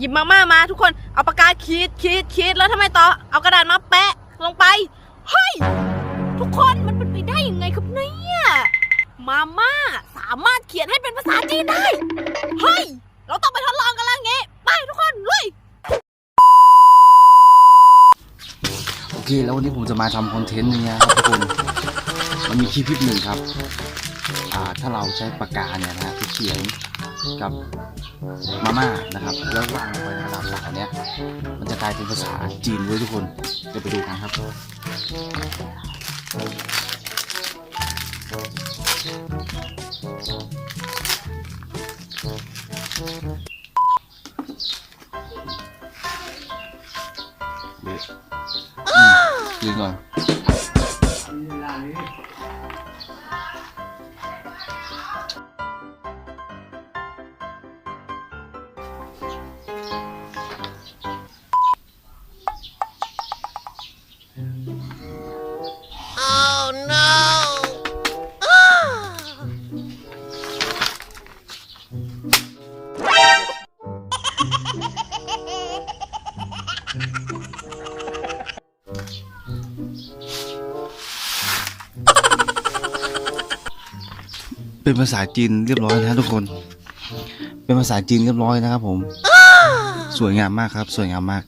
หยิบมาม่ามาทุกคนเอาปากกาขีดขีดขีดแล้วทำไมต่อ เอากระดาษมาแปะลงไป เฮ้ย ทุกคนมันเป็นไปได้ยังไงครับเนี่ยมาม่าสามารถเขียนให้เป็นภาษาจีนได้ เฮ้ย เราต้องไปทดลองกันแล้วเงี้ไปทุกคนลุยโอเค แล้ววันนี้ผมจะมาทำคอนเทนต์นี้ครับทุกคนมันมีคลิปคลิปหนึ่งครับอ่าถ้าเราใช้ปากกาเนี่ยนะฮะเขียน กับมาม่านะครับ แล้ววางลงไปในกระดาษเปล่าเนี่ยมันจะกลายเป็นภาษาจีนเลยทุกคนเดี๋ยวไปดูกันครับเดี๋ยวอืมยืนก่อน เป็นภาษาจีนเรียบร้อยนะทุกคน เป็นภาษาจีนเรียบร้อยนะครับผม วยงามมากครับ สวยงามมาก